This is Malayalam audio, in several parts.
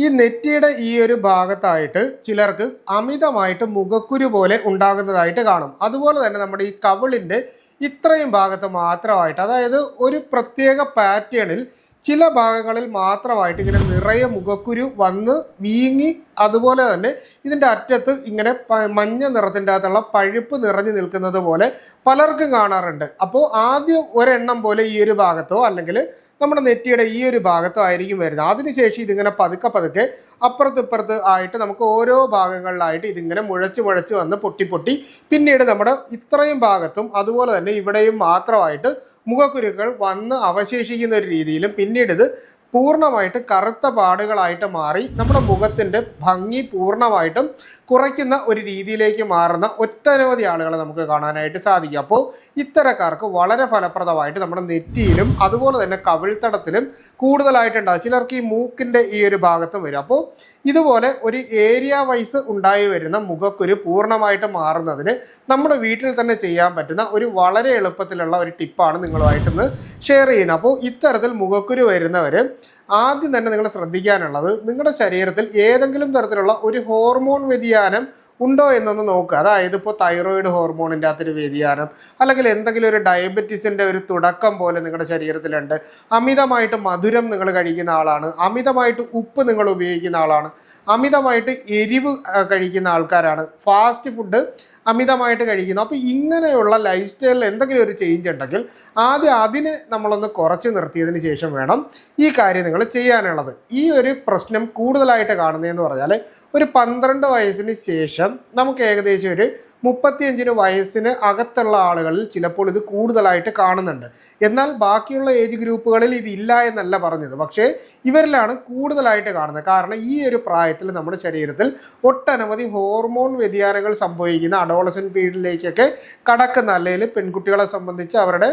ഈ നെറ്റിയുടെ ഈ ഒരു ഭാഗത്തായിട്ട് ചിലർക്ക് അമിതമായിട്ട് മുഖക്കുരു പോലെ ഉണ്ടാകുന്നതായിട്ട് കാണും. അതുപോലെ തന്നെ നമ്മുടെ ഈ കവിളിന്റെ ഇത്രയും ഭാഗത്ത് മാത്രമായിട്ട് അതായത് ഒരു പ്രത്യേക പാറ്റേണിൽ ചില ഭാഗങ്ങളിൽ മാത്രമായിട്ട് ഇങ്ങനെ നിറയെ മുഖക്കുരു വന്ന് വീങ്ങി അതുപോലെ തന്നെ ഇതിന്റെ അറ്റത്ത് ഇങ്ങനെ മഞ്ഞ നിറത്തിന്റെ അകത്തുള്ള പഴുപ്പ് നിറഞ്ഞു നിൽക്കുന്നത് പോലെ പലർക്കും കാണാറുണ്ട്. അപ്പോൾ ആദ്യം ഒരെണ്ണം പോലെ ഈ ഒരു ഭാഗത്തോ അല്ലെങ്കിൽ നമ്മുടെ നെറ്റിയുടെ ഈ ഒരു ഭാഗത്തായിരിക്കും വരുന്നത്. അതിനുശേഷം ഇതിങ്ങനെ പതുക്കെ പതുക്കെ അപ്പുറത്തിപ്പുറത്ത് ആയിട്ട് നമുക്ക് ഓരോ ഭാഗങ്ങളിലായിട്ട് ഇതിങ്ങനെ മുഴച്ച് മുഴച്ച് വന്ന് പൊട്ടി പൊട്ടി പിന്നീട് നമ്മുടെ ഇത്രയും ഭാഗത്തും അതുപോലെ തന്നെ ഇവിടെയും മാത്രമായിട്ട് മുഖക്കുരുക്കൾ വന്ന് അവശേഷിക്കുന്ന ഒരു രീതിയിലും പിന്നീട് ഇത് പൂർണമായിട്ട് കറുത്ത പാടുകളായിട്ട് മാറി നമ്മുടെ മുഖത്തിന്റെ ഭംഗി പൂർണമായിട്ടും കുറയ്ക്കുന്ന ഒരു രീതിയിലേക്ക് മാറുന്ന ഒട്ടനവധി ആളുകളെ നമുക്ക് കാണാനായിട്ട് സാധിക്കും. അപ്പോൾ ഇത്തരക്കാർക്ക് വളരെ ഫലപ്രദമായിട്ട് നമ്മുടെ നെറ്റിയിലും അതുപോലെ തന്നെ കവിൾത്തടത്തിലും കൂടുതലായിട്ടുണ്ടാകും ചിലർക്ക് ഈ മൂക്കിന്റെ ഈ ഒരു ഭാഗത്തും വരും. അപ്പോൾ ഇതുപോലെ ഒരു ഏരിയ വൈസ് ഉണ്ടായി വരുന്ന മുഖക്കുരു പൂർണമായിട്ട് മാറുന്നതിന് നമ്മുടെ വീട്ടിൽ തന്നെ ചെയ്യാൻ പറ്റുന്ന ഒരു വളരെ എളുപ്പത്തിലുള്ള ഒരു ടിപ്പാണ് നിങ്ങളുമായിട്ടൊന്ന് ഷെയർ ചെയ്യുന്നത്. അപ്പോൾ ഇത്തരത്തിൽ മുഖക്കുരു വരുന്നവർ ആദ്യം തന്നെ നിങ്ങൾ ശ്രദ്ധിക്കാനുള്ളത് നിങ്ങളുടെ ശരീരത്തിൽ ഏതെങ്കിലും തരത്തിലുള്ള ഒരു ഹോർമോൺ വ്യതിയാനം ഉണ്ടോ എന്നൊന്ന് നോക്കുക. അതായത് ഇപ്പോൾ തൈറോയിഡ് ഹോർമോണിന്റെ അകത്തൊരു വ്യതിയാനം അല്ലെങ്കിൽ എന്തെങ്കിലും ഒരു ഡയബറ്റീസിന്റെ ഒരു തുടക്കം പോലെ നിങ്ങളുടെ ശരീരത്തിലുണ്ട്. അമിതമായിട്ട് മധുരം നിങ്ങൾ കഴിക്കുന്ന ആളാണ്. അമിതമായിട്ട് ഉപ്പ് നിങ്ങൾ ഉപയോഗിക്കുന്ന ആളാണ്. അമിതമായിട്ട് എരിവ് കഴിക്കുന്ന ആൾക്കാരാണ്. ഫാസ്റ്റ് ഫുഡ് അമിതമായിട്ട് കഴിക്കുന്നു. അപ്പോൾ ഇങ്ങനെയുള്ള ലൈഫ് സ്റ്റൈലിൽ എന്തെങ്കിലും ഒരു ചേഞ്ച് ഉണ്ടെങ്കിൽ ആദ്യം അതിനെ നമ്മളൊന്ന് കുറച്ച് നിർത്തിയതിന് ശേഷം വേണം ഈ കാര്യം നിങ്ങൾ ചെയ്യാനുള്ളത്. ഈ ഒരു പ്രശ്നം കൂടുതലായിട്ട് കാണുന്നതെന്ന് പറഞ്ഞാൽ ഒരു പന്ത്രണ്ട് വയസ്സിന് ശേഷം നമുക്ക് ഏകദേശം ഒരു മുപ്പത്തിയഞ്ചിന് വയസ്സിന് അകത്തുള്ള ആളുകളിൽ ചിലപ്പോൾ ഇത് കൂടുതലായിട്ട് കാണുന്നുണ്ട്. എന്നാൽ ബാക്കിയുള്ള ഏജ് ഗ്രൂപ്പുകളിൽ ഇതില്ല എന്നല്ല പറഞ്ഞത്. പക്ഷേ ഇവരിലാണ് കൂടുതലായിട്ട് കാണുന്നത്. കാരണം ഈ ഒരു പ്രായത്തിൽ നമ്മുടെ ശരീരത്തിൽ ഒട്ടനവധി ഹോർമോൺ വ്യതിയാനങ്ങൾ സംഭവിക്കുന്ന അഡോളസൻ പീരീഡിലേക്കൊക്കെ കടക്കുന്ന അല്ലെങ്കിൽ പെൺകുട്ടികളെ സംബന്ധിച്ച് അവരുടെ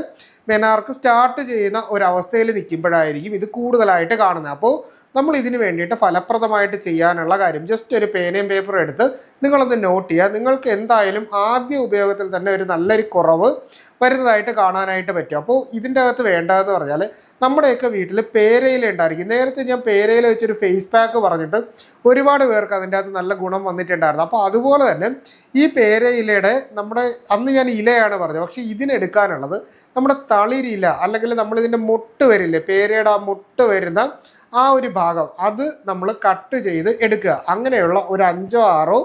മെനാർക്ക് സ്റ്റാർട്ട് ചെയ്യുന്ന ഒരവസ്ഥയിൽ നിൽക്കുമ്പോഴായിരിക്കും ഇത് കൂടുതലായിട്ട് കാണുന്നത്. അപ്പോൾ നമ്മൾ ഇതിന് വേണ്ടിയിട്ട് ഫലപ്രദമായിട്ട് ചെയ്യാനുള്ള കാര്യം ജസ്റ്റ് ഒരു പേനയും പേപ്പറും എടുത്ത് നിങ്ങളൊന്ന് നോട്ട് ചെയ്യുക. നിങ്ങൾക്ക് എന്തായാലും ആദ്യ ഉപയോഗത്തിൽ തന്നെ ഒരു നല്ലൊരു കുറവ് വരുന്നതായിട്ട് കാണാനായിട്ട് പറ്റും. അപ്പോൾ ഇതിന്റെ അകത്ത് വേണ്ടതെന്ന് പറഞ്ഞാൽ നമ്മുടെയൊക്കെ വീട്ടിൽ പേരയില ഉണ്ടായിരിക്കും. നേരത്തെ ഞാൻ പേരയില വെച്ചൊരു ഫേസ് പാക്ക് പറഞ്ഞിട്ട് ഒരുപാട് പേർക്ക് അതിന്റെ അകത്ത് നല്ല ഗുണം വന്നിട്ടുണ്ടായിരുന്നു. അപ്പോൾ അതുപോലെ തന്നെ ഈ പേരയിലയുടെ നമ്മുടെ അന്ന് ഞാൻ ഇലയാണ് പറഞ്ഞത്. പക്ഷേ ഇതിനെടുക്കാനുള്ളത് നമ്മുടെ തളിരില അല്ലെങ്കിൽ നമ്മളിതിന്റെ മുട്ട് വരില്ലേ പേരയുടെ ആ മുട്ട് വരുന്ന ആ ഒരു ഭാഗം അത് നമ്മൾ കട്ട് ചെയ്ത് എടുക്കുക. അങ്ങനെയുള്ള ഒരു അഞ്ചോ ആറോ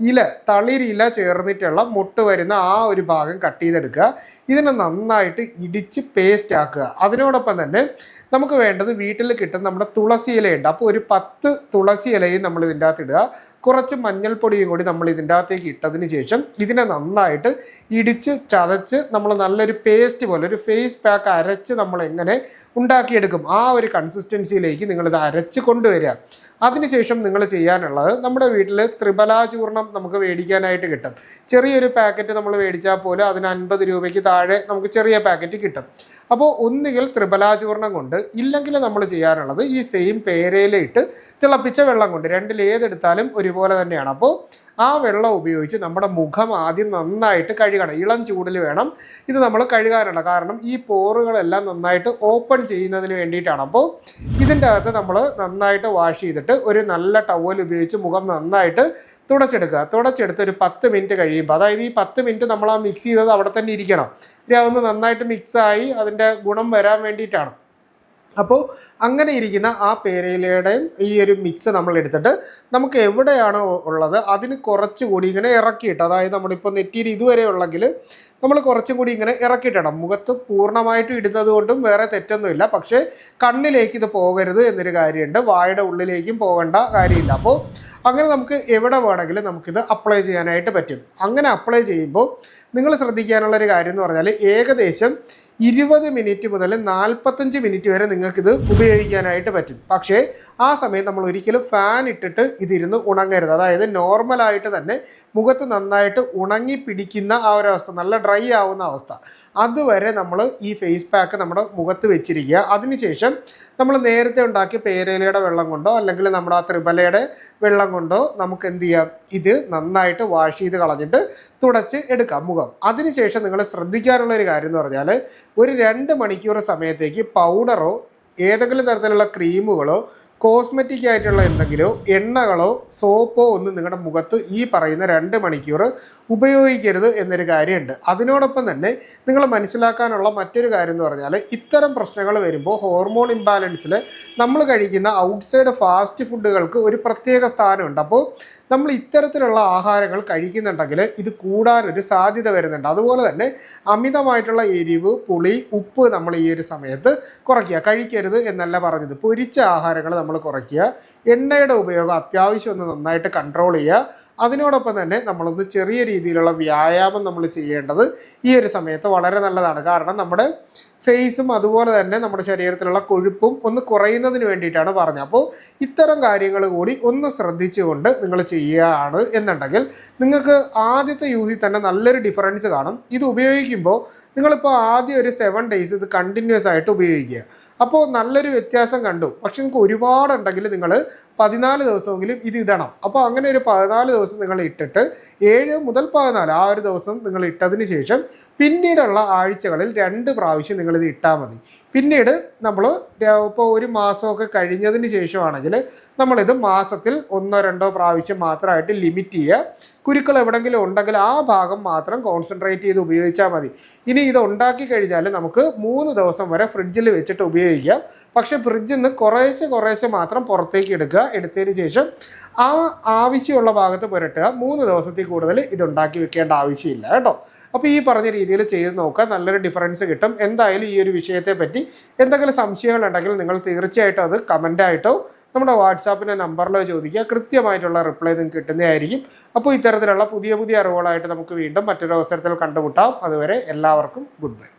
ഇല തളിരില ചേർന്നിട്ടുള്ള മുട്ട് വരുന്ന ആ ഒരു ഭാഗം കട്ട് ചെയ്തെടുക്കുക. ഇതിനെ നന്നായിട്ട് ഇടിച്ച് പേസ്റ്റ് ആക്കുക. അതിനോടൊപ്പം തന്നെ നമുക്ക് വേണ്ടത് വീട്ടിൽ കിട്ടുന്ന നമ്മുടെ തുളസി ഇലയുണ്ട്. അപ്പോൾ ഒരു പത്ത് തുളസി ഇലയും നമ്മൾ ഇതിന്റെ അകത്ത് ഇടുക. കുറച്ച് മഞ്ഞൾപ്പൊടിയും കൂടി നമ്മൾ ഇതിന്റെ അകത്തേക്ക് ഇട്ടതിന് ശേഷം ഇതിനെ നന്നായിട്ട് ഇടിച്ച് ചതച്ച് നമ്മൾ നല്ലൊരു പേസ്റ്റ് പോലെ ഒരു ഫേസ് പാക്ക് അരച്ച് നമ്മൾ എങ്ങനെ ഉണ്ടാക്കിയെടുക്കും ആ ഒരു കൺസിസ്റ്റൻസിയിലേക്ക് നിങ്ങളിത് അരച്ച് കൊണ്ടുവരിക. അതിനുശേഷം നിങ്ങൾ ചെയ്യാനുള്ളത് നമ്മുടെ വീട്ടിൽ ത്രിബലാചൂർണം നമുക്ക് മേടിക്കാനായിട്ട് കിട്ടും. ചെറിയൊരു പാക്കറ്റ് നമ്മൾ മേടിച്ചാൽ പോലും അതിന് അൻപത് രൂപയ്ക്ക് താഴെ നമുക്ക് ചെറിയ പാക്കറ്റ് കിട്ടും. അപ്പോൾ ഒന്നുകിൽ ത്രിബലാചൂർണം കൊണ്ട് ഇല്ലെങ്കിൽ നമ്മൾ ചെയ്യാനുള്ളത് ഈ സെയിം പേരയിലിട്ട് തിളപ്പിച്ച വെള്ളം കൊണ്ട് രണ്ടിൽ ഏതെടുത്താലും ഒരുപോലെ തന്നെയാണ്. അപ്പോൾ ആ വെള്ളം ഉപയോഗിച്ച് നമ്മുടെ മുഖം ആദ്യം നന്നായിട്ട് കഴുകണം. ഇളം ചൂടിൽ വേണം ഇത് നമ്മൾ കഴുകാനുള്ള. കാരണം ഈ പോറുകളെല്ലാം നന്നായിട്ട് ഓപ്പൺ ചെയ്യുന്നതിന് വേണ്ടിയിട്ടാണ്. അപ്പോൾ ഇതിന്റെ അകത്ത് നമ്മൾ നന്നായിട്ട് വാഷ് ചെയ്തിട്ട് ഒരു നല്ല ടവൽ ഉപയോഗിച്ച് മുഖം നന്നായിട്ട് തുടച്ചെടുക്കുക. തുടച്ചെടുത്ത് ഒരു പത്ത് മിനിറ്റ് കഴിയുമ്പോൾ അതായത് ഈ പത്ത് മിനിറ്റ് നമ്മൾ ആ മിക്സ് ചെയ്തത് അവിടെ തന്നെ ഇരിക്കണം. ഇനി അതൊന്ന് നന്നായിട്ട് മിക്സായി അതിന്റെ ഗുണം വരാൻ വേണ്ടിയിട്ടാണ്. അപ്പോൾ അങ്ങനെ ഇരിക്കുന്ന ആ പേരയിലയുടെയും ഈ ഒരു മിക്സ് നമ്മൾ എടുത്തിട്ട് നമുക്ക് എവിടെയാണോ ഉള്ളത് അതിന് കുറച്ചുകൂടി ഇങ്ങനെ ഇറക്കിയിട്ട് അതായത് നമ്മളിപ്പോൾ നെറ്റിയിൽ ഇതുവരെ ഉള്ളെങ്കിൽ നമ്മൾ കുറച്ചും കൂടി ഇങ്ങനെ ഇറക്കിയിട്ടിടണം. മുഖത്ത് പൂർണമായിട്ടും ഇടുന്നത് കൊണ്ടും വേറെ തെറ്റൊന്നുമില്ല. പക്ഷേ കണ്ണിലേക്ക് ഇത് പോകരുത് എന്നൊരു കാര്യമുണ്ട്. വായുടെ ഉള്ളിലേക്കും പോകേണ്ട കാര്യമില്ല. അപ്പോൾ അങ്ങനെ നമുക്ക് എവിടെ വേണമെങ്കിലും നമുക്കിത് അപ്ലൈ ചെയ്യാനായിട്ട് പറ്റും. അങ്ങനെ അപ്ലൈ ചെയ്യുമ്പോൾ നിങ്ങൾ ശ്രദ്ധിക്കാനുള്ള ഒരു കാര്യം എന്ന് പറഞ്ഞാൽ ഏകദേശം ഇരുപത് മിനിറ്റ് മുതൽ നാൽപ്പത്തഞ്ച് മിനിറ്റ് വരെ നിങ്ങൾക്കിത് ഉപയോഗിക്കാനായിട്ട് പറ്റും. പക്ഷേ ആ സമയം നമ്മൾ ഒരിക്കലും ഫാൻ ഇട്ടിട്ട് ഇതിരുന്ന് ഉണങ്ങരുത്. അതായത് നോർമലായിട്ട് തന്നെ മുഖത്ത് നന്നായിട്ട് ഉണങ്ങി പിടിക്കുന്ന ആ ഒരവസ്ഥ. നല്ല ഡ്രൈ ആവുന്ന അവസ്ഥ. അതുവരെ നമ്മൾ ഈ ഫേസ് പാക്ക് നമ്മുടെ മുഖത്ത് വെച്ചിരിക്കുക. അതിനുശേഷം നമ്മൾ നേരത്തെ ഉണ്ടാക്കിയ പേരയിലയുടെ വെള്ളം കൊണ്ടോ അല്ലെങ്കിൽ നമ്മുടെ ആ ത്രിബലയുടെ വെള്ളം കൊണ്ടോ നമുക്ക് എന്ത് ചെയ്യാം? ഇത് നന്നായിട്ട് വാഷ് ചെയ്ത് കളഞ്ഞിട്ട് തുടച്ച് എടുക്കാം മുഖം. അതിനുശേഷം നിങ്ങൾ ശ്രദ്ധിക്കാനുള്ള ഒരു കാര്യം എന്ന് പറഞ്ഞാൽ ഒരു രണ്ട് മണിക്കൂർ സമയത്തേക്ക് പൗഡറോ ഏതെങ്കിലും തരത്തിലുള്ള ക്രീമുകളോ കോസ്മെറ്റിക് ആയിട്ടുള്ള എന്തെങ്കിലോ എണ്ണകളോ സോപ്പോ ഒന്നും നിങ്ങളുടെ മുഖത്ത് ഈ പറയുന്ന രണ്ട് മണിക്കൂർ ഉപയോഗിക്കരുത് എന്നൊരു കാര്യമുണ്ട്. അതിനോടൊപ്പം തന്നെ നിങ്ങൾ മനസ്സിലാക്കാനുള്ള മറ്റൊരു കാര്യം എന്ന് പറഞ്ഞാൽ ഇത്തരം പ്രശ്നങ്ങൾ വരുമ്പോൾ ഹോർമോൺ ഇംബാലൻസിൽ നമ്മൾ കഴിക്കുന്ന ഔട്ട്സൈഡ് ഫാസ്റ്റ് ഫുഡുകൾക്ക് ഒരു പ്രത്യേക സ്ഥാനമുണ്ട്. അപ്പോൾ നമ്മൾ ഇത്തരത്തിലുള്ള ആഹാരങ്ങൾ കഴിക്കുന്നുണ്ടെങ്കിൽ ഇത് കൂടാനൊരു സാധ്യത വരുന്നുണ്ട്. അതുപോലെ തന്നെ അമിതമായിട്ടുള്ള എരിവ് പുളി ഉപ്പ് നമ്മൾ ഈ ഒരു സമയത്ത് കുറയ്ക്കുക. കഴിക്കരുത് എന്നല്ല പറഞ്ഞത്. പൊരിച്ച ആഹാരങ്ങൾ നമ്മൾ കുറയ്ക്കുക. എണ്ണയുടെ ഉപയോഗം അത്യാവശ്യം ഒന്ന് നന്നായിട്ട് കൺട്രോൾ ചെയ്യുക. അതിനോടൊപ്പം തന്നെ നമ്മളൊന്ന് ചെറിയ രീതിയിലുള്ള വ്യായാമം നമ്മൾ ചെയ്യേണ്ടത് ഈ ഒരു സമയത്ത് വളരെ നല്ലതാണ്. കാരണം നമ്മുടെ ഫേസും അതുപോലെ തന്നെ നമ്മുടെ ശരീരത്തിലുള്ള കൊഴുപ്പും ഒന്ന് കുറയുന്നതിന് വേണ്ടിയിട്ടാണ് പറഞ്ഞത്. അപ്പോൾ ഇത്തരം കാര്യങ്ങൾ കൂടി ഒന്ന് ശ്രദ്ധിച്ചുകൊണ്ട് നിങ്ങൾ ചെയ്യുകയാണ് എന്നുണ്ടെങ്കിൽ നിങ്ങൾക്ക് ആദ്യത്തെ യൂസിൽ തന്നെ നല്ലൊരു ഡിഫറൻസ് കാണും. ഇത് ഉപയോഗിക്കുമ്പോൾ നിങ്ങളിപ്പോൾ ആദ്യം ഒരു സെവൻ ഡേയ്സ് ഇത് കണ്ടിന്യൂസ് ആയിട്ട് ഉപയോഗിക്കുക. അപ്പോൾ നല്ലൊരു വ്യത്യാസം കണ്ടു. പക്ഷെ നിങ്ങൾക്ക് ഒരുപാടുണ്ടെങ്കിൽ നിങ്ങൾ പതിനാല് ദിവസമെങ്കിലും ഇത് ഇടണം. അപ്പോൾ അങ്ങനെ ഒരു പതിനാല് ദിവസം നിങ്ങൾ ഇട്ടിട്ട് ഏഴ് മുതൽ പതിനാല് ആ ഒരു ദിവസം നിങ്ങൾ ഇട്ടതിന് ശേഷം പിന്നീടുള്ള ആഴ്ചകളിൽ രണ്ട് പ്രാവശ്യം നിങ്ങൾ ഇത് ഇട്ടാൽ മതി. പിന്നീട് നമ്മൾ ഇപ്പോൾ ഒരു മാസമൊക്കെ കഴിഞ്ഞതിന് ശേഷമാണെങ്കിൽ നമ്മളിത് മാസത്തിൽ ഒന്നോ രണ്ടോ പ്രാവശ്യം മാത്രമായിട്ട് ലിമിറ്റ് ചെയ്യുക. കുരുക്കൾ എവിടെങ്കിലും ഉണ്ടെങ്കിൽ ആ ഭാഗം മാത്രം കോൺസെൻട്രേറ്റ് ചെയ്ത് ഉപയോഗിച്ചാൽ മതി. ഇനി ഇത് ഉണ്ടാക്കി കഴിഞ്ഞാൽ നമുക്ക് മൂന്ന് ദിവസം വരെ ഫ്രിഡ്ജിൽ വെച്ചിട്ട് ഉപയോഗിക്കാം. പക്ഷേ ഫ്രിഡ്ജിൽ നിന്ന് കുറേശ്ശെ കുറേശ്ശെ മാത്രം പുറത്തേക്ക് എടുക്കുക. എടുത്തതിന് ശേഷം ആ ആവശ്യമുള്ള ഭാഗത്ത് പുരട്ടുക. മൂന്ന് ദിവസത്തിൽ കൂടുതൽ ഇത് ഉണ്ടാക്കി വെക്കേണ്ട ആവശ്യമില്ല കേട്ടോ. അപ്പോൾ ഈ പറഞ്ഞ രീതിയിൽ ചെയ്ത് നോക്കുക. നല്ലൊരു ഡിഫറൻസ് കിട്ടും. എന്തായാലും ഈ ഒരു വിഷയത്തെ പറ്റി എന്തെങ്കിലും സംശയങ്ങളുണ്ടെങ്കിൽ നിങ്ങൾ തീർച്ചയായിട്ടും അത് കമന്റായിട്ടോ നമ്മുടെ വാട്സാപ്പിന്റെ നമ്പറിലോ ചോദിക്കുക. കൃത്യമായിട്ടുള്ള റിപ്ലൈ നിങ്ങൾക്ക് കിട്ടുന്നതായിരിക്കും. അപ്പോൾ ഇത്തരത്തിലുള്ള പുതിയ പുതിയ അറിവുകളായിട്ട് നമുക്ക് വീണ്ടും മറ്റൊരു അവസരത്തിൽ കണ്ടുമുട്ടാം. അതുവരെ എല്ലാവർക്കും ഗുഡ് ബൈ